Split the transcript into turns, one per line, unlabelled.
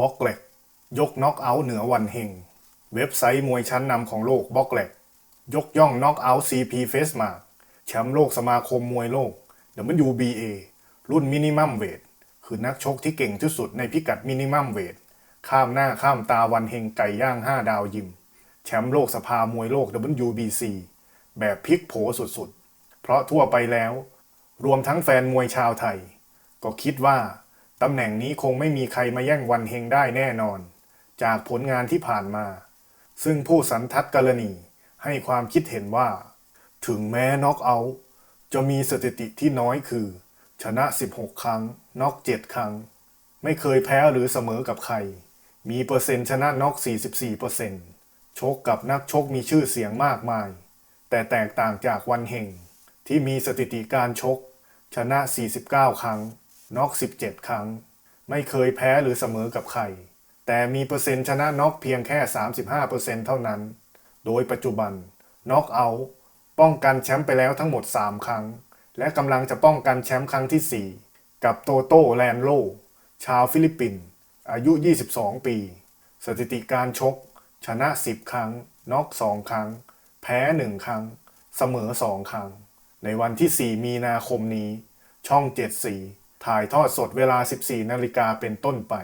บ็อกเล็กยกน็อกเอาท์เหนือวันเฮง เว็บไซต์มวยชั้นนำของโลกบล็อกแลกยกย่องน็อกเอาท์ CP f a c e m a r k แชมป์โลกสมาคมมวยโลก WBA รุ่นมินิมัมเวทคือนักชกที่เก่งที่สุดในพิกัดมินิมัมเวทข้ามหน้าข้ามตาวันเฮงไก่ย่าง 5 ดาวยิม แชมป์โลกสภามวยโลก WBC แบบพลิกโผสุดๆ เพราะทั่วไปแล้ว รวมทั้งแฟนมวยชาวไทย ก็คิดว่า ตำแหน่งนี้คงไม่มีใครมาแย่งวันเฮงได้แน่นอน จากผลงานที่ผ่านมา ซึ่งผู้สันทัดกรณีให้ความคิดเห็นว่า ถึงแม้น็อกเอาท์จะมีสถิติที่น้อยคือ ชนะ 16 ครั้งน็อก7 ครั้ง ไม่เคยแพ้หรือเสมอกับใคร มีเปอร์เซ็นต์ชนะน็อก 44%ชกกับนักชกมีชื่อเสียงมากมาย แต่แตกต่างจากวันเฮงที่มีสถิติการชก ชนะ 49 ครั้ง น็อก17 ครั้ง ไม่เคยแพ้หรือเสมอกับใคร แต่มีเปอร์เซ็นต์ชนะน็อกเพียงแค่ 35%เท่านั้น โดยปัจจุบันน็อกเอาท์ป้องกันแชมป์ไปแล้วทั้งหมด 3 ครั้ง และกำลังจะป้องกันแชมป์ครั้งที่ 4 กับโตโต้แลนโล ชาวฟิลิปปินส์อายุ 22 ปี สถิติการชก ชนะ 10 ครั้งน็อก2 ครั้ง แพ้ 1 ครั้ง เสมอ 2 ครั้ง ในวันที่ 4 มีนาคมนี้ ช่อง 7 สี ถ่ายทอดสดเวลา 14 นาฬิกาเป็นต้นไป